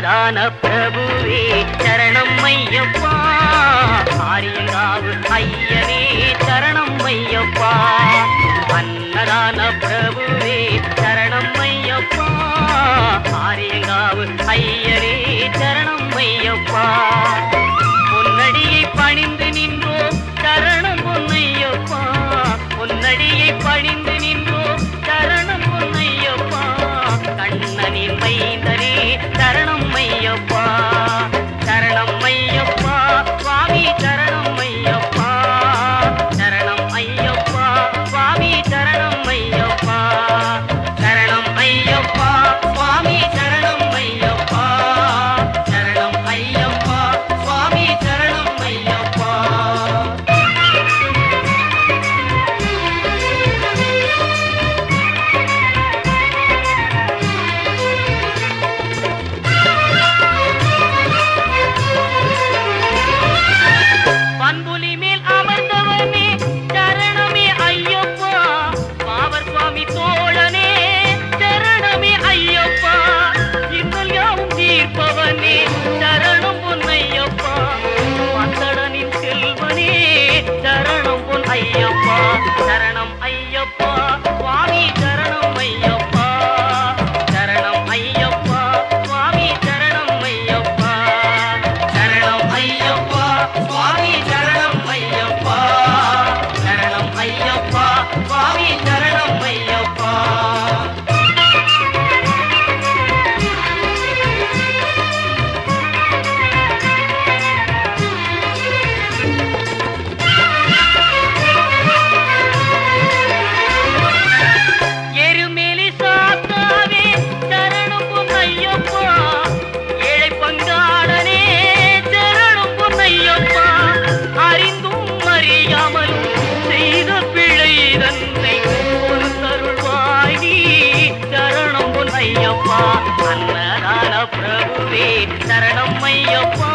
அன்னதான பிரபுவே சரணம் ஐயப்பா. ஆரியங்காவு ஐயனே சரணம் ஐயப்பா. அன்னதான பிரபுவே ஐயப்பா அன்னதான பிரபுவே சரணம் ஐயப்பா.